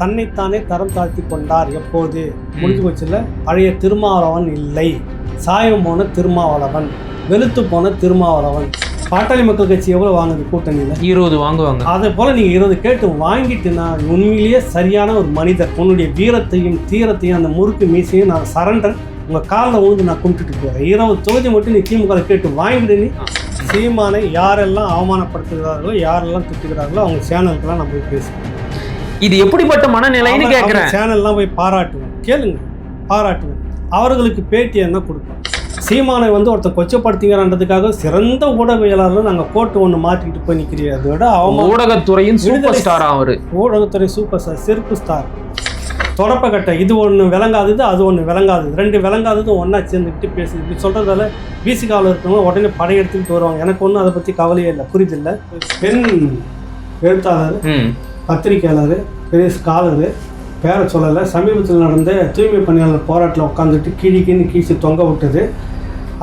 தன்னைத்தானே தரம் தாழ்த்தி கொண்டார் எப்போது? முடிஞ்சு போச்சுல பழைய திருமாவளவன் இல்லை. சாயம் போன திருமாவளவன் வெளுத்து போன திருமாவளவன். பாட்டாளி மக்கள் கட்சி எவ்வளவு வாங்குது கூட்டணியில? இருபது வாங்குவாங்க. அதே போல நீங்க இருபது கேட்டு வாங்கிட்டுனா உண்மையிலேயே சரியான ஒரு மனிதர். உன்னுடைய வீரத்தையும் தீரத்தையும் அந்த முறுக்கு மீசையும் நான் சரண்டர். உங்க காலில் விழுந்து நான் கும்பிட்டுட்டு போறேன் இருபது தொகுதி மட்டும் நீ திமுக கேட்டு வாங்கிடு நீ. சீமானை யாரெல்லாம் அவமானப்படுத்துகிறார்களோ யாரெல்லாம் திட்டுகிறார்களோ அவங்க சேனலுக்கெல்லாம் நம்ம போய் பேசுவோம் இது எப்படிப்பட்ட மனநிலைன்னு அவர் சேனல்லாம் போய் பாராட்டுவேன். கேளுங்க பாராட்டுவேன். அவர்களுக்கு பேட்டி என்ன கொடுப்போம் சீமானை வந்து ஒருத்தர் கொச்சப்படுத்திங்கிறான்றதுக்காக சிறந்த ஊடகவியலாளர் நாங்கள் கோட்டு ஒன்று மாற்றிக்கிட்டு போய் நிற்கிறீங்க அதை விட அவமான ஊடகத்துறையின் சூப்பர் ஸ்டாரா அவரு. ஊடகத்துறை சூப்பர் ஸ்டார் செருப்பு ஸ்டார் தொடப்பக்கட்டை இது ஒன்று விளங்காதது அது ஒன்று விளங்காதது. ரெண்டு விளங்காதது ஒன்றா சேர்ந்துக்கிட்டு பேசுது இப்படி சொல்கிறதால பிசிகாவில் இருக்கிறவங்க உடனே படையெடுத்துக்கிட்டு வருவாங்க. எனக்கு ஒன்றும் அதை பற்றி கவலையே இல்லை. புரியுதில்ல பெண் எழுத்தாளர் ம் பத்திரிக்கையாளர் பெரிய ஸ்காலரு பேரை சொல்லலை சமீபத்தில் நடந்த தூய்மை பணியாளர் போராட்டத்தில் உட்காந்துட்டு கிழிக்கின்னு கீச்சு தொங்க விட்டது.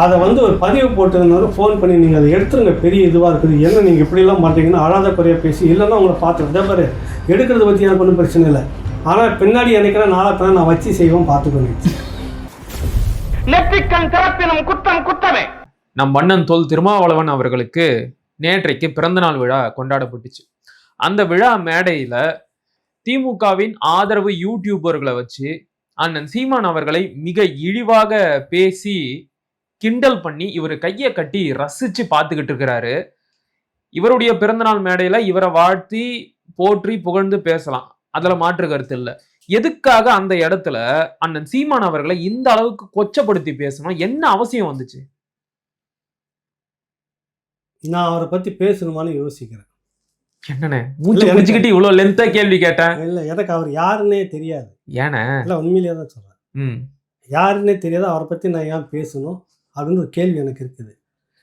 அதை வந்து ஒரு பதிவு போட்டதுனால ஃபோன் பண்ணி நீங்கள் அதை எடுத்துருங்க பெரிய இதுவாக இருக்குது. என்ன நீங்கள் இப்படிலாம் பண்ணுறீங்கன்னு அழாத குறையாக பேசி இல்லைன்னா உங்களை இதே பாரு எடுக்கிறத பற்றி எனக்கு ஒன்றும் பிரச்சனை இல்லை. ஆனால் பின்னாடி நினைக்கிற நாளாத்தான் நான் வச்சு செய்வோம் பார்த்துக்கணும் நெற்றிக்கண் திறப்பினும் குற்றம் குற்றமே நம் வண்ணன் தொல் திருமாவளவன் அவர்களுக்கு நேற்றைக்கு பிறந்தநாள் விழா கொண்டாடப்பட்டுச்சு. அந்த விழா மேடையில திமுகவின் ஆதரவு யூடியூபர்களை வச்சு அண்ணன் சீமான் அவர்களை மிக இழிவாக பேசி கிண்டல் பண்ணி இவர் கையை கட்டி ரசிச்சு பார்த்துக்கிட்டு இருக்கிறாரு. இவருடைய பிறந்தநாள் மேடையில இவரை வாழ்த்தி போற்றி புகழ்ந்து பேசலாம். அதுல மாற்று கருத்து இல்லை. எதுக்காக அந்த இடத்துல அண்ணன் சீமான் அவர்களை இந்த அளவுக்கு கொச்சப்படுத்தி பேசணும்? என்ன அவசியம் வந்துச்சு? நான் அவரை பற்றி பேசணுமான்னு யோசிக்கிறேன். என்னண்ணே? மூச்சு இல்ல, எனக்கு- பிடிச்சுக்கிட்டு இவ்வளவு லென்த்தா கேள்வி கேட்டேன். இல்லை எனக்கு அவர் யாருன்னே தெரியாது. ஏண்ணே? இல்லை உண்மையிலேயே தான் சொல்கிறேன் ம். யாருன்னே தெரியாது அவரை பற்றி நான் ஏன் பேசணும் அப்படின்னு ஒரு கேள்வி எனக்கு இருக்குது.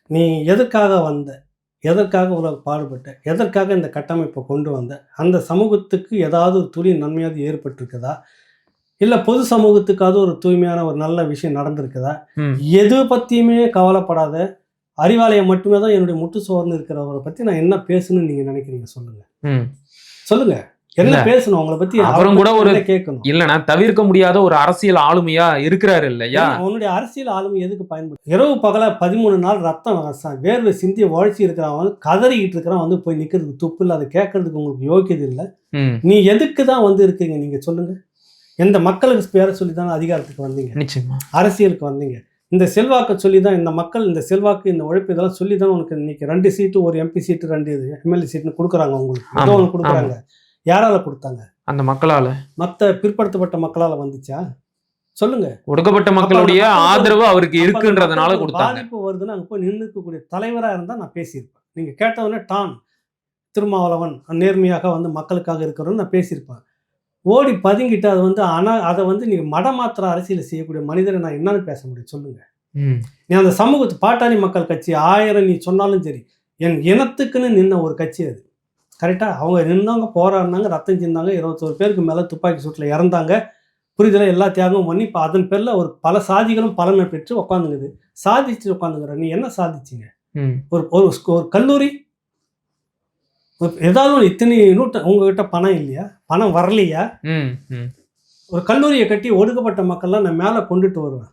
நீ எதற்காக வந்த? எதற்காக உலக பாடுபட்ட? எதற்காக இந்த கட்டமைப்பை கொண்டு வந்த? அந்த சமூகத்துக்கு ஏதாவது ஒரு துளி நன்மையாவது ஏற்பட்டிருக்குதா? இல்லை பொது சமூகத்துக்காவது ஒரு தூய்மையான ஒரு நல்ல விஷயம் நடந்திருக்குதா. எது பற்றியுமே கவலைப்படாத அறிவாலயம் மட்டுமே தான் என்னுடைய முட்டு சோர்ந்து இருக்கிறவரை பற்றி நான் என்ன பேசணும்னு நீங்கள் நினைக்கிறீங்க? சொல்லுங்க. சொல்லுங்க. என்ன. பேசணும்? அவங்கள பற்றி அவரும் கூட ஒரு- கேட்கணும்? இல்லண்ணா தவிர்க்க முடியாத ஒரு அரசியல் ஆளுமையா இருக்கிறாரு இல்லையா? உன்னுடைய அரசியல் ஆளுமை எதுக்கு பயன்படுது? இரவு பகல பதிமூணு நாள் ரத்தம் வேர்வை சிந்தி உழைச்சி இருக்கிறவன் கதறிக்கிட்டு இருக்கிறான் வந்து போய் நிக்கிறதுக்கு துப்பு இல்லை. அதை கேட்கறதுக்கு உங்களுக்கு யோக்கியது இல்லை. நீ எதுக்கு தான் வந்து இருக்கீங்க? நீங்க சொல்லுங்க. எந்த மக்களுக்கு பேரை சொல்லி தானே அதிகாரத்துக்கு வந்தீங்க? நிச்சயமா. அரசியலுக்கு வந்தீங்க. இந்த செல்வாக்கை சொல்லி தான் இந்த மக்கள் இந்த செல்வாக்கு இந்த உழைப்பு இதெல்லாம் சொல்லி தான் உனக்கு இன்னைக்கு ரெண்டு சீட்டு ஒரு எம்பி சீட்டு ரெண்டு இது எம்எல்ஏ சீட்டுன்னு கொடுக்குறாங்க உங்களுக்கு ஒன்று கொடுக்குறாங்க. யாரால கொடுத்தாங்க? அந்த மக்களால. மற்ற பிற்படுத்தப்பட்ட மக்களால வந்துச்சா? சொல்லுங்க. ஒடுக்கப்பட்ட மக்களுடைய ஆதரவு அவருக்கு இருக்குன்றதுனால கொடுத்தாங்க. பாதிப்பு வருதுன்னு அங்கே போய் நின்று இருக்கக்கூடிய தலைவராக இருந்தால் நான் பேசியிருப்பேன். நீங்கள் கேட்டவுடனே டான் திருமாவளவன் நேர்மையாக வந்து மக்களுக்காக இருக்கிறவன் நான் பேசியிருப்பேன். ஓடி பதுங்கிட்டு அது வந்து ஆனால் அதை வந்து நீங்கள் மடமாத்திர அரசியலை செய்யக்கூடிய மனிதரை நான் என்னன்னு பேச முடியும்? சொல்லுங்க. ம். நீ அந்த சமூகத்து பாட்டாளி மக்கள் கட்சி ஆயிரம் நீ சொன்னாலும் சரி என் இனத்துக்குன்னு நின்ன ஒரு கட்சி அது. கரெக்டாக அவங்க நின்னாங்க போராடினாங்க ரத்தம் சிந்தாங்க இருபத்தோரு பேருக்கு மேலே துப்பாக்கி சூட்டில் இறந்தாங்க. புரிதலை எல்லா தியாகமும் பண்ணி இப்போ அதன் பேரில் ஒரு பல சாதிகளும் பலனை பெற்று உட்காந்துங்குது சாதிச்சு உட்காந்துங்கிற நீ என்ன சாதிச்சீங்க? ஒரு ஒரு கல்லூரி ஏதாவது ஒரு இத்தனை நூற்று உங்ககிட்ட பணம் இல்லையா? பணம் வரலையா? ம் ம். ஒரு கல்லூரியை கட்டி ஒடுக்கப்பட்ட மக்கள்லாம் நான் மேலே கொண்டுட்டு வருவேன்.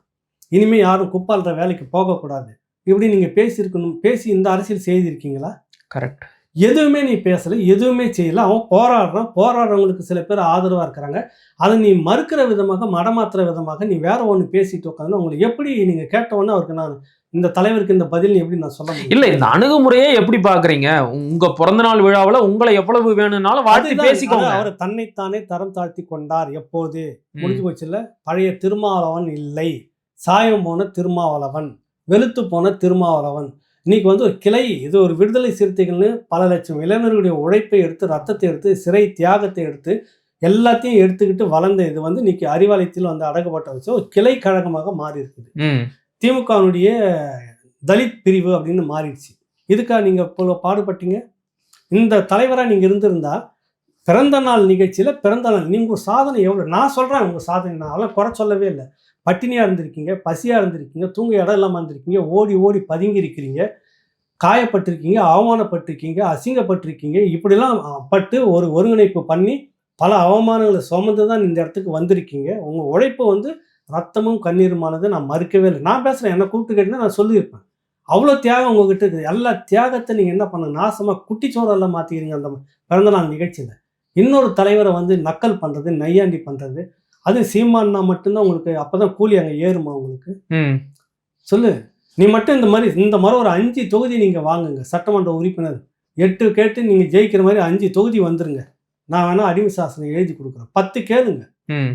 இனிமேல் யாரும் குப்பால்ற வேலைக்கு போகக்கூடாது. இப்படி நீங்கள் பேசியிருக்கணும் பேசி இந்த அரசியல் செய்திருக்கீங்களா? கரெக்ட் எதுவுமே நீ பேசலை எதுவுமே செய்யல. அவன் போராடுறான். போராடுறவங்களுக்கு சில பேர் ஆதரவாக இருக்கிறாங்க. அதை நீ மறுக்கிற விதமாக மடமாத்துற விதமாக நீ வேற ஒன்று பேசிட்டு உட்காந்து உங்களுக்கு எப்படி நீங்கள் கேட்டவொன்னே அவருக்கு நான் இந்த தலைவருக்கு இந்த பதில் எப்படி நான் சொல்ல முடியும்? இல்ல இந்த அணுகுமுறையே எப்படி பாக்குறீங்க உங்க பிறந்த நாள் விழாவுல உங்களை எவ்வளவு வேணும்னாலும் வாழ்த்து பேசிக்கோங்க. அவர் தன்னைத்தானே தரம் தாழ்த்தி கொண்டார் எப்போது. முடிஞ்சு போச்சுல்ல? பழைய திருமாவளவன் இல்லை. சாயம் போன திருமாவளவன். வெளுத்து போன திருமாவளவன். இன்னைக்கு வந்து ஒரு கிளை இது ஒரு விடுதலை சிறுத்தைகள்னு பல லட்சம் இளைஞர்களுடைய உழைப்பை எடுத்து ரத்தத்தை எடுத்து சிறை தியாகத்தை எடுத்து எல்லாத்தையும் எடுத்துக்கிட்டு வளர்ந்த இது வந்து இன்னைக்கு அறிவாலயத்தில் வந்து அடக்கப்பட்ட வச்சு ஒரு கிளை கழகமாக மாறி இருக்குது திமுகவினுடைய தலித் பிரிவு அப்படின்னு மாறிடுச்சு. இதுக்காக நீங்கள் இப்போ பாடுபட்டீங்க. இந்த தலைவராக நீங்கள் இருந்திருந்தா பிறந்த நாள் நிகழ்ச்சியில் பிறந்த நாள் நீங்கள் ஒரு சாதனை எவ்வளோ நான் சொல்கிறேன் உங்கள் சாதனை நான் அதெல்லாம் குறை சொல்லவே இல்லை. பட்டினியாக இருந்திருக்கீங்க பசியாக இருந்திருக்கீங்க தூங்க இடம் இல்லாமல் இருந்திருக்கீங்க ஓடி ஓடி பதுங்கி இருக்கிறீங்க காயப்பட்டிருக்கீங்க அவமானப்பட்டிருக்கீங்க அசிங்கப்பட்டிருக்கீங்க இப்படிலாம் பட்டு ஒரு ஒருங்கிணைப்பு பண்ணி பல அவமானங்களை சுமந்து தான் இந்த இடத்துக்கு வந்திருக்கீங்க. உங்கள் உழைப்பு வந்து ரத்தமும் கண்ணீருமானது நான் மறுக்கவே இல்லை. நான் பேசுகிறேன் என்னை கூப்பிட்டு கேட்டீங்கன்னா நான் சொல்லியிருப்பேன். அவ்வளோ தியாகம் உங்ககிட்ட இருக்குது. எல்லா தியாகத்தை நீங்கள் என்ன பண்ணுங்க நாசமாக குட்டிச்சோறெல்லாம் மாற்றிக்கிறீங்க அந்த பிறந்தநாள் நிகழ்ச்சியில். இன்னொரு தலைவரை வந்து நக்கல் பண்ணுறது நையாண்டி பண்ணுறது அது சீமான்னா மட்டும்தான் உங்களுக்கு அப்போ தான் கூலி அங்கே ஏறுமா உங்களுக்கு? ம். சொல்லு. நீ மட்டும் இந்த மாதிரி இந்த மாதிரி ஒரு அஞ்சு தொகுதி நீங்கள் வாங்குங்க சட்டமன்ற உறுப்பினர். எட்டு கேட்டு நீங்கள் ஜெயிக்கிற மாதிரி அஞ்சு தொகுதி வந்துருங்க. நான் வேணா அடிமை சாசனம் எழுதி கொடுக்குறேன். பத்து கேளுங்க. ம்.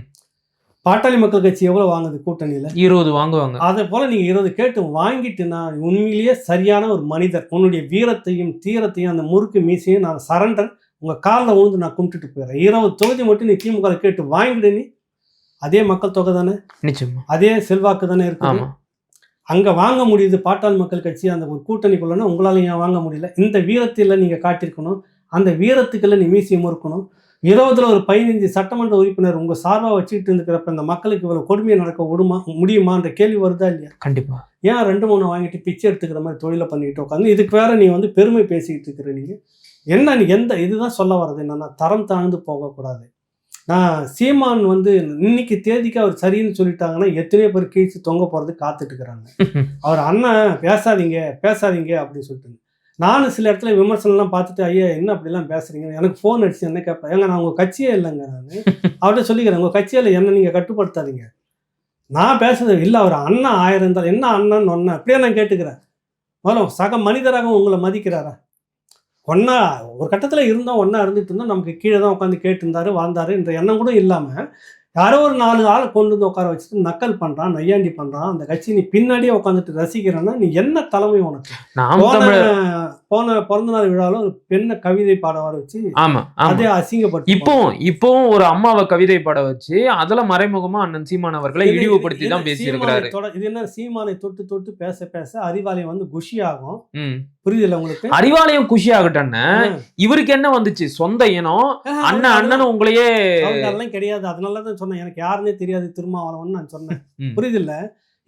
பாட்டாளி மக்கள் கட்சி எவ்வளோ வாங்குது கூட்டணியில்? இருபது வாங்குவாங்க. அதே போல் நீங்கள் இருபது கேட்டு வாங்கிட்டு நான் உண்மையிலேயே சரியான ஒரு மனிதர். உன்னுடைய வீரத்தையும் தீரத்தையும் அந்த முறுக்கு மீசையும் நான் சரண்டர். உங்கள் காலில் விழுந்து நான் கும்பிட்டுட்டு போயிடுறேன். இருபது தொகுதி மட்டும் நீ திமுக கேட்டு வாங்கிடு நீ. அதே மக்கள் தொகை தானே? நிச்சயமா. அதே செல்வாக்கு தானே இருக்குது? ஆமா. அங்கே வாங்க முடியுது பாட்டாளி மக்கள் கட்சி அந்த ஒரு கூட்டணிக்குள்ளனா உங்களால ஏன் வாங்க முடியல? இந்த வீரத்தில் நீங்கள் காட்டியிருக்கணும். அந்த வீரத்துக்கெல்லாம் நீ மீசியை முறுக்கணும் இருபதுல ஒரு பதினஞ்சு சட்டமன்ற உறுப்பினர் உங்கள் சார்பாக வச்சுக்கிட்டு இருக்கிறப்ப இந்த மக்களுக்கு இவ்வளோ கொடுமையை நடக்க விடுமா முடியுமான்ற கேள்வி வருதா இல்லையா? கண்டிப்பா. ஏன் ரெண்டு மூணு வாங்கிட்டு பிச்சை எடுத்துக்கிற மாதிரி தொழிலை பண்ணிக்கிட்டு உட்காந்து? இதுக்கு வேற நீ வந்து பெருமை பேசிக்கிட்டு இருக்கிற நீங்க. என்ன நீ எந்த இதுதான் சொல்ல வர்றது என்னன்னா தரம் தாழ்ந்து போகக்கூடாது. நான் சீமான் வந்து இன்னைக்கு தேதிக்கு அவர் சரின்னு சொல்லிட்டாங்கன்னா எத்தனையோ பேர் கீழ்ச்சி தொங்க போறது காத்துட்டு இருக்கிறாங்க. அவர் அண்ணன் பேசாதீங்க பேசாதீங்க அப்படின்னு சொல்லிட்டு நானும் சில இடத்துல விமர்சனம்லாம் பார்த்துட்டு ஐயா என்ன அப்படிலாம் பேசுறீங்க? எனக்கு ஃபோன் அடிச்சு என்ன கேட்பேன் ஏங்க நான் உங்கள் கட்சியே இல்லைங்க நான். அவர்கிட்ட சொல்லிக்கிறேன் உங்கள் கட்சியில் என்ன நீங்கள் கட்டுப்படுத்தாதீங்க. நான் பேசுறது இல்லை அவர் அண்ணன் ஆயிரம் இருந்தால் என்ன அண்ணன் ஒன்று அப்படியே நான் கேட்டுக்கிறேன். முதல்ல சக மனிதராக உங்களை மதிக்கிறாரா? ஒன்றா ஒரு கட்டத்தில் இருந்தோம் ஒன்றா இருந்துட்டு இருந்தோம். நமக்கு கீழே தான் உட்காந்து கேட்டிருந்தாரு வாழ்ந்தாரு என்ற எண்ணம் கூட இல்லாமல் யாரோ ஒரு நாலு ஆளை கொண்டு வந்து உட்கார வச்சுட்டு நக்கல் பண்ணுறான் நையாண்டி பண்ணுறான் அந்த கட்சி நீ பின்னாடியே உட்காந்துட்டு ரசிக்கிறேன்னா நீ என்ன தலைமை உனக்கு? போன பிறந்தநாள் விழாவில் ஒரு பெண்ணை கவிதை பாட வர வச்சு ஆமா அதே அசிங்கப்பட்டு இப்போ இப்போவும் ஒரு அம்மாவை கவிதை பாட வச்சு அதுல மறைமுகமா அண்ணன் சீமான் அவர்களை இழிவுபடுத்தி தான் பேசியிருக்கிறாரு. இது என்ன சீமானை தொட்டு தொட்டு பேச பேச அறிவாலயம் வந்து குஷி ஆகும் ம். புரியுதுல்ல உங்களுக்கு? அறிவாலயம் குஷி ஆகட்டன்னு ஆ. இவருக்கு என்ன வந்துச்சு? சொந்த இனம். அண்ணன் அண்ணன் உங்களையே அதெல்லாம் கிடையாது. அதனால தான் சொன்னேன். எனக்கு யாருன்னே தெரியாது திருமாவளவன் நான் சொன்னேன். ம். புரியுதுல்ல?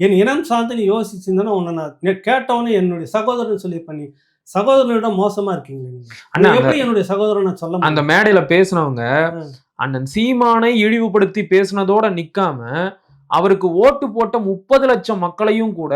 என் இனம் சார்ந்து நீ யோசிச்சிருந்தா உன்னை நான் கேட்டவொன்னே என்னுடைய சகோதரன் சொல்லி பண்ணி சகோதரனோட மோசமா இருக்கீங்க நீங்க? அண்ணா நீங்க எப்படி என்னுடைய சகோதரன் சொல்ல அந்த? மேடையில பேசினவங்க. அண்ணன் சீமானை இழிவுபடுத்தி பேசினதோட நிக்காம அவருக்கு ஓட்டு போட்ட முப்பது லட்சம் மக்களையும் கூட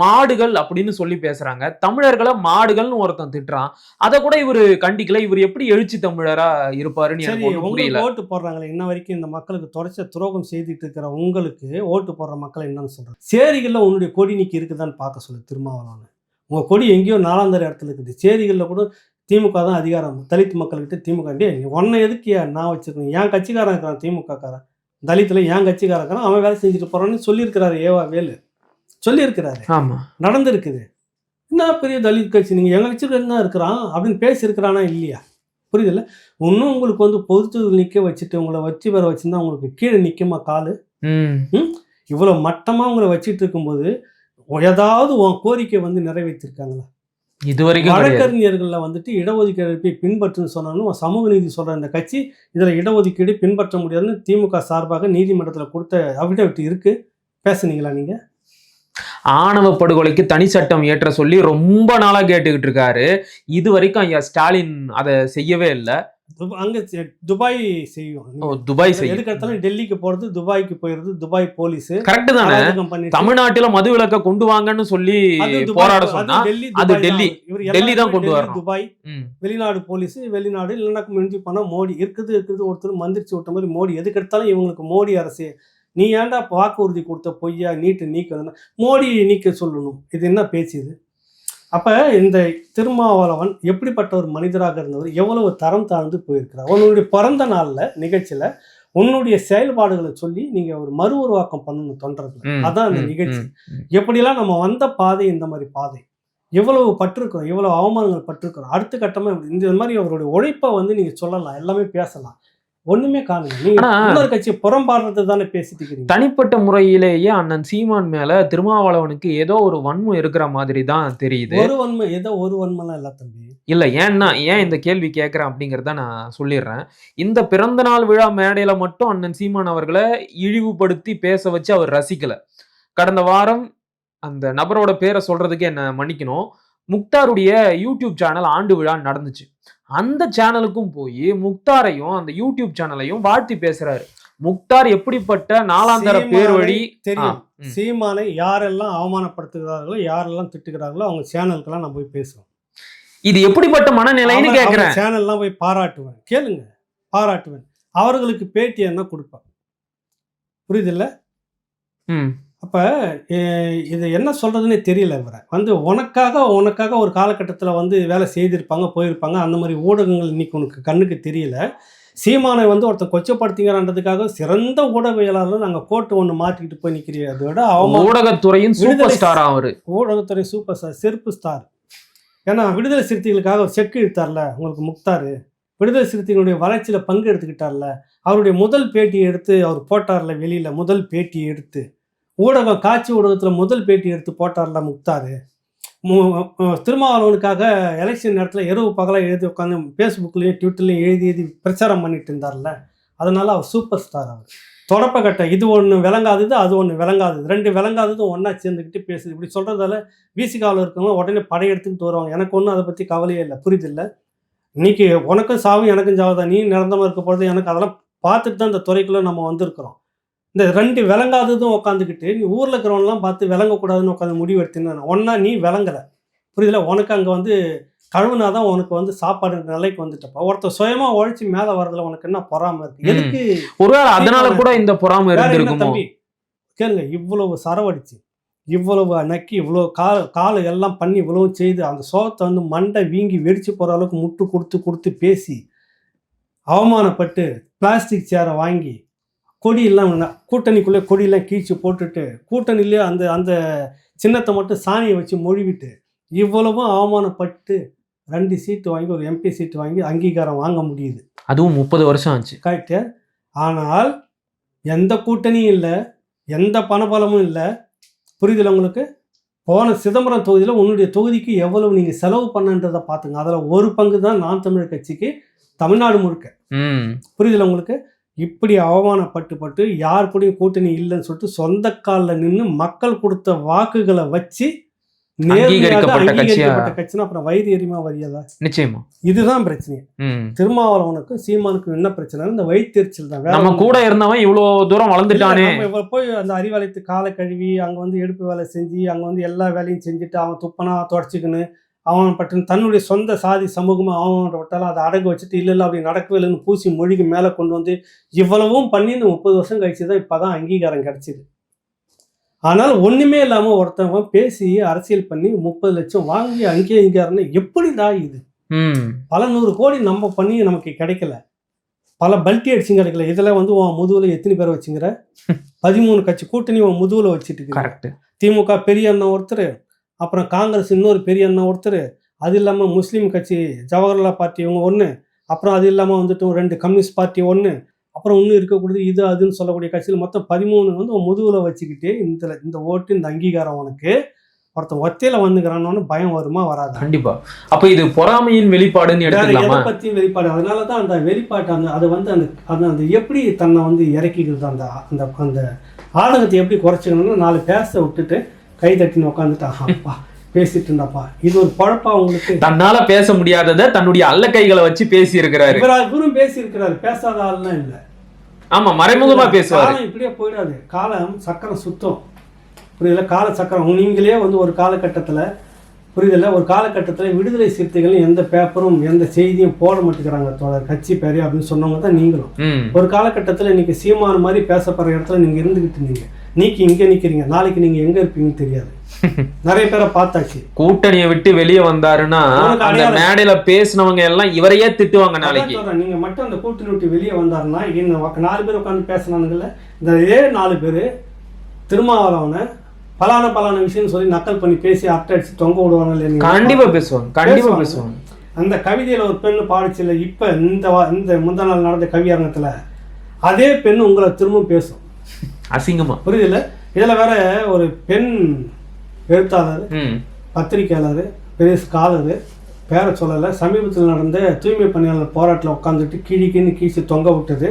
மாடுகள் அப்படின்னு சொல்லி பேசுறாங்க. தமிழர்களை மாடுகள்னு ஒருத்தன் திட்டுறான். அதை கூட இவரு கண்டிக்கல. இவர் எப்படி எழுச்சி தமிழரா இருப்பாருன்னு எனக்கு ஓட்டு போடுறாங்களே இன்ன வரைக்கும் இந்த மக்களுக்கு தொடர்ச்ச துரோகம் செய்துட்டு இருக்கிற உங்களுக்கு ஓட்டு போடுற மக்களை என்னன்னு சொல்றேன். சேரிகளில் உன்னுடைய கொடி நீக்கி இருக்குதான்னு பார்க்க சொல்லு திருமாவளவன். உங்க கொடி எங்கேயோ நாலாந்தர இடத்துல இருக்குது. சேரிகளில் கூட திமுக தான் அதிகாரம் தலித் மக்கள்கிட்ட திமுக நீ உன்னை எதுக்கு ஏன் நான் வச்சிருக்கேன் என் கட்சிக்காரன் இருக்கிறான் திமுக காரன் தலித்தில் என் கட்சிக்காரன் இருக்கிறான் அவன் வேலை செஞ்சுட்டு போறான்னு சொல்லியிருக்கிறாரு ஏவா வேலு. சொல்லியிருக்கிறாரு. ஆமா. நடந்திருக்குது. என்ன பெரிய தலித் கட்சி? நீங்கள் எங்கள் கட்சியில் தான் இருக்கிறான் அப்படின்னு பேசியிருக்கிறானா இல்லையா? புரியுதுல்ல? இன்னும் உங்களுக்கு வந்து பொது நிற்க வச்சுட்டு உங்களை வச்சு பெற வச்சுருந்தா உங்களுக்கு கீழே நிற்குமா காலு? இவ்வளோ மட்டமாக உங்களை வச்சிட்டு இருக்கும்போது ஏதாவது உன் கோரிக்கை வந்து நிறைவேற்றிருக்காங்களா? இது வரைக்கும் கிடையாது. வழக்கறிஞர்களில் வந்துட்டு இடஒதுக்கீடு பின்பற்றுன்னு சொன்னாலும் சமூக நீதி சொல்கிற இந்த கட்சி இதில் இடஒதுக்கீடு பின்பற்ற முடியாதுன்னு திமுக சார்பாக நீதிமன்றத்தில் கொடுத்த அபிடவிட் இருக்கு. பேசுனீங்களா நீங்கள் ஆணவ படுகொலைக்கு தனி சட்டம் ஏற்ற சொல்லி ரொம்ப நாளா கேட்டுக்கிட்டு இருக்காரு. இது வரைக்கும் ஐயா ஸ்டாலின் அதை செய்யவே இல்லை. அங்கே துபாய் செய்யும். துபாய் செய்யும். எதுக்கு எடுத்தாலும் டெல்லிக்கு போறது துபாய்க்கு போயிடுறது துபாய் போலீஸ். கரெக்ட் தானே. தமிழ்நாட்டுல மது விலக்க கொண்டு வாங்கன்னு சொல்லி போராட சொன்னா டெல்லி, அது டெல்லி. டெல்லி தான் கொண்டு வரணும். துபாய் வெளிநாடு போலீஸ் வெளிநாடு இல்லைன்னா மிஞ்சி போனா மோடி இருக்குது இருக்குது ஒருத்தர் மந்திரிச்சு விட்ட மாதிரி மோடி எதுக்கு எடுத்தாலும் இவங்களுக்கு மோடி அரசு. நீ ஏன்டா வாக்குறுதி கொடுத்த பொய்யா நீட்டு நீக்கணும்னா மோடி நீக்க சொல்லணும். இது என்ன பேச்சு இது? அப்ப இந்த திருமாவளவன் எப்படிப்பட்ட ஒரு மனிதராக இருந்தவர்? எவ்வளவு தரம் தாழ்ந்து போயிருக்கிறார்? உன்னுடைய பிறந்த நாள்ல நிகழ்ச்சியில உன்னுடைய செயல்பாடுகளை சொல்லி நீங்க ஒரு மறு உருவாக்கம் பண்ணணும் தொண்டர்கள் அதான் அந்த நிகழ்ச்சி. எப்படிலாம் நம்ம வந்த பாதை இந்த மாதிரி பாதை? எவ்வளவு பட்டிருக்கிறோம்? எவ்வளவு அவமானங்கள் பட்டிருக்கிறோம்? அடுத்த கட்டமா இப்படி இந்த மாதிரி அவருடைய உழைப்பை வந்து நீங்க சொல்லலாம். எல்லாமே பேசலாம். ஒண்ணுமே நீங்க ஆனா- கட்சியை புறம்பாடுறது தானே பேசிட்டு தனிப்பட்ட முறையிலேயே அண்ணன் சீமான் மேல திருமாவளவனுக்கு ஏதோ ஒரு வன்மம் இருக்கிற மாதிரி தான் தெரியுது. ஒரு வன்மை ஏதோ ஒரு வன்மைலாம் இல்ல தம்பி. இல்ல ஏன்னா ஏன் இந்த கேள்வி கேட்கிறேன் அப்படிங்கறத நான் சொல்லிடுறேன். இந்த பிறந்த நாள் விழா மேடையில மட்டும் அண்ணன் சீமான் அவர்களை இழிவுபடுத்தி பேச வச்சு அவர் ரசிக்கல. கடந்த வாரம் அந்த நபரோட பேரை சொல்றதுக்கு என்ன மன்னிக்கணும். முக்தாருடைய யூடியூப் சேனல் ஆண்டு விழா நடந்துச்சு. அந்த சேனலுக்கும் போய் முக்தாரையும் அந்த யூடியூப் சேனலையும் வாழ்த்தி பேசுறாரு. முக்தார் எப்படிப்பட்ட நாலாந்தர பேர் வழி தெரியும். சீமானை யாரெல்லாம் அவமானப்படுத்துகிறார்களோ யாரெல்லாம் திட்டுகிறார்களோ அவங்க சேனலுக்கெல்லாம் நான் போய் பேசுவேன். இது எப்படிப்பட்ட மனநிலைன்னு கேக்குறேன். சேனல்லாம் போய் பாராட்டுவேன். கேளுங்க பாராட்டுவேன். அவர்களுக்கு பேட்டி என்ன கொடுப்பேன்? புரியுதில்ல? ம், அப்ப இது என்ன சொல்றதுன்னே தெரியல இவரை. வந்து உனக்காக உனக்காக ஒரு காலகட்டத்தில் வந்து வேலை செய்திருப்பாங்க போயிருப்பாங்க. அந்த மாதிரி ஊடகங்கள் இன்னைக்கு உனக்கு கண்ணுக்கு தெரியல. சீமானை வந்து ஒருத்தன் கொச்சப்படுத்திங்கிறான்றதுக்காக சிறந்த ஊடகவியலாளர் நாங்கள் கோட்டு ஒன்று மாட்டிக்கிட்டு போய் நிற்கிறீங்க அதோட அவமான ஊடகத்துறையின் சூப்பர் ஸ்டாரா அவரு. ஊடகத்துறை சூப்பர் ஸ்டார் செருப்பு ஸ்டார். ஏன்னா விடுதலை சிறுத்தைகளுக்காக ஒரு செக் இழுத்தார்ல உங்களுக்கு முக்தாரு. விடுதலை சிறுத்தைகளுடைய வளர்ச்சியில் பங்கு எடுத்துக்கிட்டார்ல அவருடைய முதல் பேட்டியை எடுத்து அவர் போட்டார்ல வெளியில் முதல் பேட்டியை எடுத்து. ஊடகம் காட்சி ஊடகத்தில் முதல் பேட்டி எடுத்து போட்டார்ல முக்தாரு. மு- திருமாவளவனுக்காக எலெக்ஷன் நேரத்தில் இரவு பகலாக எழுதி உட்காந்து ஃபேஸ்புக்லேயும் ட்விட்டர்லையும் எழுதி எழுதி பிரச்சாரம் பண்ணிட்டு இருந்தார்ல. அதனால் அவர் சூப்பர் ஸ்டார் அவர். தொடப்பக்கட்டை இது ஒன்று விளங்காதது அது ஒன்று விளங்காதது. ரெண்டு விளங்காததும் ஒன்றா சேர்ந்துக்கிட்டு பேசுது. இப்படி சொல்கிறதால வீசிக்காவில் இருக்கவங்க உடனே படையெடுத்துக்கிட்டு வருவாங்க. எனக்கு ஒன்றும் அதை பற்றி கவலையே இல்லை புரிதில்லை. இன்னைக்கு உனக்கும் சாவும் எனக்கும் சாவுதான். நீ நிரந்தரமாக இருக்க போகிறது எனக்கு அதெல்லாம் பார்த்துட்டு தான் இந்த துறைக்குள்ளே நம்ம வந்திருக்கிறோம். இந்த ரெண்டு விளங்காததும் உட்காந்துக்கிட்டு நீ ஊரில் இருக்கிறவங்களாம் பார்த்து விளங்கக்கூடாதுன்னு உட்காந்து முடிவு எடுத்துன்னு ஒன்றா நீ விளங்கலை. புரியுதுல? உனக்கு அங்கே வந்து கழுவுனா தான் உனக்கு வந்து சாப்பாடு நிலைக்கு வந்துட்டப்பா. ஒருத்தர் சுயமாக உழைச்சி மேலே வரதுல உனக்கு என்ன பொறாம இருக்கு. எதுக்கு ஒருவேளை அதனால கூட இந்த பொறாமை தம்பி? கேளுங்க இவ்வளவு சரவடிச்சு இவ்வளவு நக்கி இவ்வளோ கால காலை எல்லாம் பண்ணி இவ்வளவு செய்து அந்த சோகத்தை வந்து மண்டை வீங்கி வெடிச்சு போகிற அளவுக்கு முட்டு கொடுத்து கொடுத்து பேசி அவமானப்பட்டு பிளாஸ்டிக் சேரை வாங்கி கொடியெல்லாம் கூட்டணிக்குள்ளே கொடியெல்லாம் கீழ்ச்சி போட்டுட்டு கூட்டணியிலே அந்த அந்த சின்னத்தை மட்டும் சாணியை வச்சு மொழிவிட்டு இவ்வளவும் அவமானப்பட்டு ரெண்டு சீட்டு வாங்கி ஒரு எம்பி சீட்டு வாங்கி அங்கீகாரம் வாங்க முடியுது. அதுவும் முப்பது வருஷம் ஆச்சு. கரெக்டு ஆனால் எந்த கூட்டணியும் இல்லை எந்த பணபலமும் இல்லை. புரியுதுல உங்களுக்கு? போன சிதம்பரம் தொகுதியில் உன்னுடைய தொகுதிக்கு எவ்வளவு நீங்கள் செலவு பண்ணன்றதை பார்த்துங்க. அதில் ஒரு பங்கு தான் நான் தமிழர் கட்சிக்கு தமிழ்நாடு முழுக்க. புரியுதுல உங்களுக்கு? இப்படி அவமானப்பட்டு பட்டு யார் கூடயும் கூட்டணி இல்லைன்னு சொல்லிட்டு சொந்த காலில் நின்று மக்கள் கொடுத்த வாக்குகளை வச்சு அப்புறம் வயிறு எரிமா வரியாதா நிச்சயமா. இதுதான் பிரச்சனை. திருமாவளவனுக்கும் சீமானுக்கும் என்ன பிரச்சனை? இந்த வயிற்றுச்சல் தான். நம்ம கூட இருந்தவன் இவ்வளவு தூரம் வளர்ந்துட்டானே. போய் அந்த அறிவாலயத்து காலை கழுவி அங்க வந்து எடுப்பு வேலை செஞ்சு அங்க வந்து எல்லா வேலையும் செஞ்சுட்டு அவன் துப்பனா தொடச்சிக்கின்னு அவன் தன்னுடைய சொந்த சாதி சமூகமா அவன் பட்டாலும் அதை அடகு வச்சுட்டு இல்லை இல்லை அப்படி நடக்கவே இல்லைன்னு பூசி மொழிக்கு மேலே கொண்டு வந்து இவ்வளவும் பண்ணி இந்த முப்பது வருஷம் கழிச்சு தான் இப்போதான் அங்கீகாரம் கிடைச்சிது. ஆனால் ஒண்ணுமே இல்லாம ஒருத்தவங்க பேசி அரசியல் பண்ணி முப்பது லட்சம் வாங்கி அங்கீகாரம்னு எப்படிடா இது? பல நூறு கோடி நம்ம பண்ணி நமக்கு கிடைக்கல. பல பல்டி அடிச்சும் கிடைக்கல. இதில் வந்து உன் முதுகுல எத்தனை பேர் வச்சுங்கிற? பதிமூணு கட்சி கூட்டணி உன் முதுகுல வச்சுட்டு. கரெக்ட் திமுக பெரிய அண்ணன் ஒருத்தர் அப்புறம் காங்கிரஸ் இன்னொரு பெரிய அண்ணன் ஒருத்தர் அது இல்லாமல் முஸ்லீம் கட்சி ஜவஹர்லால் பார்ட்டி இவங்க ஒன்று அப்புறம் அது இல்லாமல் வந்துட்டு ஒரு ரெண்டு கம்யூனிஸ்ட் பார்ட்டி ஒன்று அப்புறம் இன்னும் இருக்கக்கூடியது இது அதுன்னு சொல்லக்கூடிய கட்சியில் மொத்தம் பதிமூணு வந்து முதுகுல வச்சுக்கிட்டு இந்த இந்த ஓட்டு இந்த அங்கீகாரம் உனக்கு. ஒருத்தன் ஒத்தையில வந்துக்கிறான்னு பயம் வருமா வராதா? கண்டிப்பா. அப்ப இது பொறாமையின் வெளிப்பாடுன்னு எதை எடுத்துக்கலாமா? பத்தியும் வெளிப்பாடு. அதனால தான் அந்த வெளிப்பாட்டு அந்த அது வந்து அந்த அந்த அந்த எப்படி தன்னை வந்து இறக்கிக்கிறது அந்த அந்த அந்த ஆதங்கத்தை எப்படி குறைச்சிக்கணும்னு நாலு பேச விட்டுட்டு கை தட்டின்னு உட்காந்துட்டா அப்பா பேசிட்டு இருந்தாப்பா. இது ஒரு பழப்பா உங்களுக்கு? தன்னால பேச முடியாததை தன்னுடைய அல்ல கைகளை வச்சு பேசி இருக்கிறாரு இவரா இவரும் பேசி இருக்கிறாரு பேசாத ஆள்லாம் இல்ல. ஆமா மறைமுகமா பேசுவாரு. காலம் இப்படியே போயிடாது. காலம் சக்கரம் சுத்தம். புரியுதுல கால சக்கரம். நீங்களே வந்து ஒரு காலகட்டத்துல புரியுதுல்ல? ஒரு காலகட்டத்தில் விடுதலை சிறுத்தைகள் எந்த பேப்பரும் எந்த செய்தியும் போட மாட்டேங்கிறாங்க தோழர். கட்சி பேரு அப்படின்னு சொன்னவங்க தான் நீங்களும். ஒரு காலகட்டத்தில் இன்னைக்கு சீமான மாதிரி பேசப்படுற இடத்துல நீங்க இருந்துகிட்டு இருந்தீங்க. நீக்கி இங்க நிக்கிறீங்க நாளைக்கு நீங்க எங்க இருப்பீங்கன்னு தெரியாது நிறைய பேரை பார்த்தாச்சு கூட்டணியை விட்டு வெளியே வந்தாருன்னா அந்த. மேடையில பேசினவங்க எல்லாம் இவரையே திட்டுவாங்க நாளைக்கு நீங்க மட்டும் அந்த கூட்டணி விட்டு வெளியே வந்தாருன்னா நாலு பேர் உட்காந்து பேசினானுங்கல்ல இந்த இதே நாலு பேர் திருமாவளவனை பலான பலான விஷயம் சொல்லி நக்கல் பண்ணி பேசி அட்டை அடிச்சு தொங்க விடுவாங்க இல்லையா? கண்டிப்பா பேசுவாங்க கண்டிப்பா பேசுவாங்க. அந்த கவிதையில ஒரு பெண்ணு பாடிச்சுல இப்ப இந்த இந்த முந்தா நாள் நடந்த கவியரங்கத்துல அதே பெண் உங்களை திரும்ப பேசும் அசிங்கமா. புரியுதுல்ல? இதுல வேற ஒரு பெண் எழுத்தாளர் ம். பத்திரிக்கையாளர் பெரிய ஸ்காலரு பேரை சொல்லலை சமீபத்தில் நடந்த தூய்மை பணியாளர் போராட்டத்தில் உட்காந்துட்டு கிழிக்கின்னு கீழ்ச்சி தொங்க விட்டது.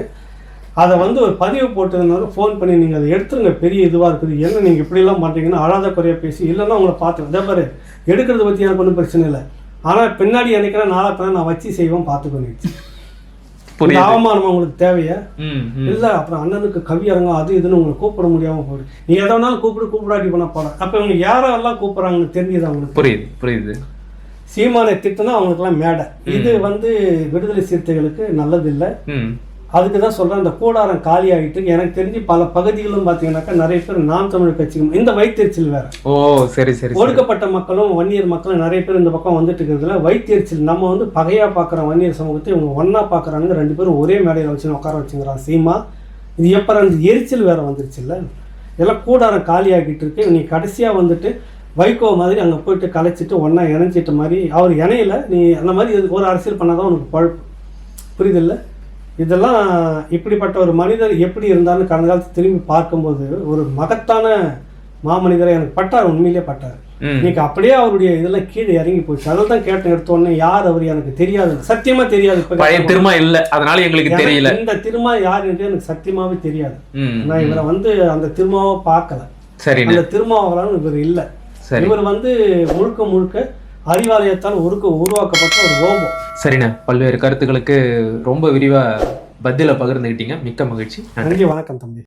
அதை வந்து ஒரு பதிவு போட்டதுனால ஃபோன் பண்ணி நீங்கள் அதை எடுத்துருங்க பெரிய இதுவாக இருக்குது. என்ன நீங்கள் இப்படிலாம் பண்ணுறீங்கன்னு அழாத குறையாக பேசி இல்லைன்னா உங்களை பார்த்து இதே பாரு எடுக்கிறத பற்றி எனக்கு ஒன்றும் பிரச்சனை இல்லை. ஆனால் பின்னாடி நினைக்கிறேன் நாளை பின்னாடி நான் வச்சு செய்வோம் பார்த்துக்கணும் இந்த புரியுது. அவமானம் உங்களுக்கு தேவையா. இல்ல அப்புறம் அண்ணனுக்கு கவி அரங்கம் அது இதுன்னு உங்களை கூப்பிட முடியாம போயிடு நீ எதை வேணாலும் கூப்பிடு கூப்பிடாட்டி பண்ண போட. அப்ப இவங்க யாரெல்லாம் கூப்பிடுறாங்கன்னு தெரியுது அவங்களுக்கு புரியுது புரியுது. சீமானை திட்டுனா அவங்களுக்குலாம் மேடை. இது வந்து விடுதலை சிறுத்தைகளுக்கு நல்லது இல்லை ம். அதுக்கு தான் சொல்றேன் அந்த கூடாரம் காலி ஆகிட்டு எனக்கு தெரிஞ்சு பல பகுதிகளும் பார்த்தீங்கன்னாக்கா நிறைய பேர் நாம் தமிழ் கட்சிக்கும் இந்த வைத்தறிச்சல் வேற. ஓ சரி சரி. ஒடுக்கப்பட்ட மக்களும் வன்னியர் மக்களும் நிறைய பேர் இந்த பக்கம் வந்துட்டு இருக்கிறதுல வைத்தறிச்சல் நம்ம வந்து பகையா பார்க்குற வன்னியர் சமூகத்தை இவங்க ஒண்ணா பார்க்குறாங்க ரெண்டு பேரும் ஒரே மேடையில் வச்சு உட்கார வச்சுங்கிறான் சீமா இது எப்போ அந்த எரிச்சல் வேற வந்துருச்சுல்ல? எல்லாம் கூடாரம் காலியாகிட்டு இருக்கு. நீ கடைசியா வந்துட்டு வைகோ மாதிரி அங்கே போயிட்டு கலைச்சிட்டு ஒன்றா இணைஞ்சிட்ட மாதிரி அவர் இணையில. நீ அந்த மாதிரி ஒரு அரசியல் பண்ணாதான் உனக்கு பழப்பு புரியுதில்ல இதெல்லாம் இப்படிப்பட்ட ஒரு மனிதர் எப்படி இருந்தான்னு கடந்த காலத்து திரும்பி பார்க்கும்போது ஒரு மகத்தான மாமனிதரை எனக்கு பட்டார் உண்மையிலே பட்டார். இன்னைக்கு அப்படியே அவருடைய இதெல்லாம் கீழே இறங்கி போச்சு. அதில் தான் கேட்டேன் எடுத்த உடனே யார் அவர் எனக்கு தெரியாது. சத்தியமா தெரியாது பழைய திரும்ப இல்ல அதனால எங்களுக்கு தெரியல. இந்த திருமா யார் என்று எனக்கு சத்தியமாவே தெரியாது. நான் இவரை வந்து அந்த திருமாவை பார்க்கல. சரிண்ணே அந்த திருமாவளவன் இவர் இல்லை. சரி. இவர் வந்து முழுக்க முழுக்க அறிவாலயத்தால் உருக்க உருவாக்கப்பட்ட ஒரு ரோபோ சரிண்ணே. பல்வேறு கருத்துக்களுக்கு ரொம்ப விரிவா பதில பகிர்ந்துக்கிட்டீங்க மிக்க மகிழ்ச்சி. நன்றி. நன்றி வணக்கம் தம்பி.